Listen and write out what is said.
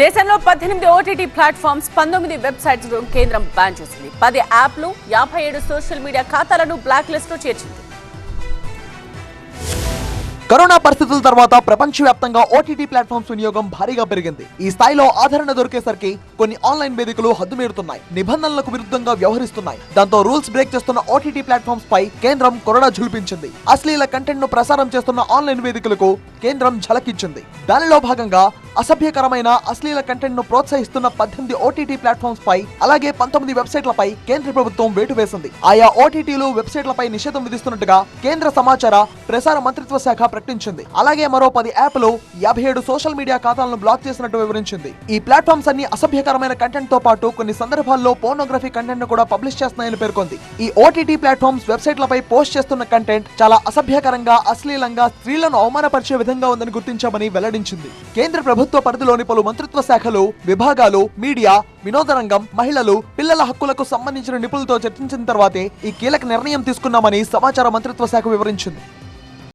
దేశంలో పద్దెనిమిది OTT platforms పంతొమ్మిది వెబ్సైట్స్ కేంద్రం బ్యాన్ చేసింది. పది యాప్లు యాభై ఏడు సోషల్ మీడియా ఖాతాలను బ్లాక్ లిస్ట్లో చేర్చింది. కరోనా పరిస్థితుల తర్వాత ప్రపంచవ్యాప్తంగా ఓటీటీ ప్లాట్ఫామ్స్ వినియోగం భారీగా పెరిగింది. ఈ స్థాయిలో ఆదరణ దొరికేసరికి కొన్ని ఆన్లైన్ వేదికలు హద్దుమీరుతున్నాయి నిబంధనలకు విరుద్ధంగా వ్యవహరిస్తున్నాయి. దాంతో రూల్స్ బ్రేక్ చేస్తున్న ఓటీటీ ప్లాట్ఫామ్స్ పై కేంద్రం కొరడా జులిపించింది అశ్లీల కంటెంట్ను ప్రసారం చేస్తున్న ఆన్లైన్ వేదికలకు కేంద్రం ఝలకిచ్చింది. దానిలో భాగంగా అసభ్యకరమైన అశ్లీల కంటెంట్ను ప్రోత్సహిస్తున్న పద్దెనిమిది ఓటీటీ ప్లాట్ఫామ్స్ పై అలాగే పంతొమ్మిది వెబ్సైట్లపై కేంద్ర ప్రభుత్వం వేటు వేసింది. ఆయా ఓటీటీలు వెబ్సైట్లపై నిషేధం విధిస్తున్నట్టుగా కేంద్ర సమాచార ప్రసార మంత్రిత్వ శాఖ ప్రకటించింది. అలాగే మరో పది యాప్లు యాభై ఏడు సోషల్ మీడియా ఖాతాలను బ్లాక్ చేసినట్టు వివరించింది. ఈ ప్లాట్ఫామ్స్ అన్ని అసభ్యకరమైన కంటెంట్తో పాటు కొన్ని సందర్భాల్లో పోర్నోగ్రఫీ కంటెంట్ను కూడా పబ్లిష్ చేస్తున్నాయని పేర్కొంది. ఈ ఓటీటీ ప్లాట్ఫామ్స్ వెబ్సైట్లపై పోస్ట్ చేస్తున్న కంటెంట్ చాలా అసభ్యకరంగా అశ్లీలంగా స్త్రీలను అవమానపరిచే విధంగా ఉందని గుర్తించామని వెల్లడించింది. కేంద్ర ప్రభుత్వ పరిధిలోని పలు మంత్రిత్వ శాఖలు విభాగాలు మీడియా వినోద రంగం మహిళలు పిల్లల హక్కులకు సంబంధించిన నిపుణులతో చర్చించిన తర్వాతే ఈ కీలక నిర్ణయం తీసుకున్నామని సమాచార మంత్రిత్వ శాఖ వివరించింది.